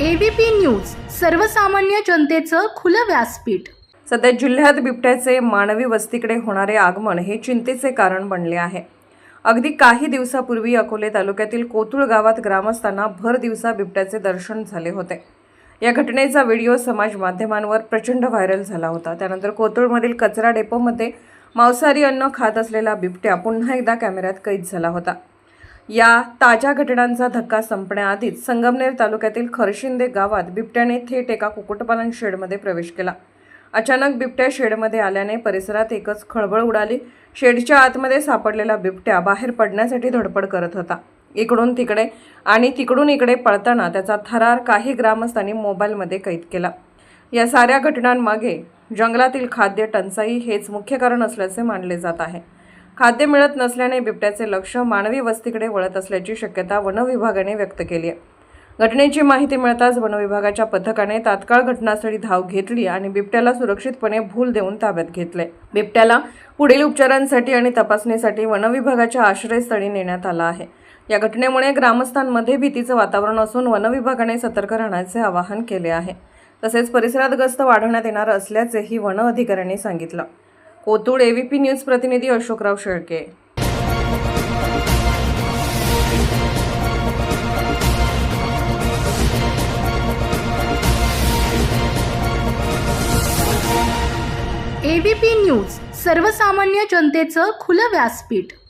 ABP news सर्वसामान्य जनतेचं खुलं व्यासपीठ. सध्या जिल्ह्यात बिबट्याचे मानवी वस्तीकडे होणारे आगमन हे चिंतेचे कारण बनले आहे. अगदी काही दिवसापूर्वी अकोले तालुक्यातील कोतुळ गावात ग्रामस्थांना भर दिवसा बिबट्याचे दर्शन झाले होते. या घटनेचा व्हिडिओ समाज माध्यमांवर प्रचंड व्हायरल झाला होता. त्यानंतर कोतुळमधील कचरा डेपोमध्ये मांसाहारी अन्न खात असलेला बिबट्या पुन्हा एकदा कॅमेऱ्यात कैद झाला होता. या ताज्या घटनांचा धक्का संपण्याआधीच संगमनेर तालुक्यातील खरशिंदे गावात बिबट्याने थेट एका कुक्कुटपालन शेडमध्ये प्रवेश केला. अचानक बिबट्या शेडमध्ये आल्याने परिसरात एकच खळबळ उडाली. शेडच्या आतमध्ये सापडलेला बिबट्या बाहेर पडण्यासाठी धडपड करत होता. इकडून तिकडे आणि तिकडून इकडे पळताना त्याचा थरार काही ग्रामस्थांनी मोबाईलमध्ये कैद केला. या साऱ्या घटनांमागे जंगलातील खाद्य टंचाई हेच मुख्य कारण असल्याचे मानले जात आहे. खाद्य मिळत नसल्याने बिबट्याचे लक्ष मानवी वस्तीकडे वळत असल्याची शक्यता वनविभागाने व्यक्त केली आहे. घटनेची माहिती मिळताच वनविभागाच्या पथकाने तात्काळ घटनास्थळी धाव घेतली आणि बिबट्याला सुरक्षितपणे भूल देऊन ताब्यात घेतले. बिबट्याला पुढील उपचारांसाठी आणि तपासणीसाठी वनविभागाच्या आश्रयस्थळी नेण्यात आला आहे. या घटनेमुळे ग्रामस्थांमध्ये भीतीचं वातावरण असून वनविभागाने सतर्क राहण्याचे आवाहन केले आहे. तसेच परिसरात गस्त वाढवण्यात येणार असल्याचेही वन अधिकाऱ्यांनी सांगितलं. कोतुळ एव्हीपी न्यूज प्रतिनिधी अशोकराव शेळके. एबीपी न्यूज सर्वसामान्य जनतेचं खुलं व्यासपीठ.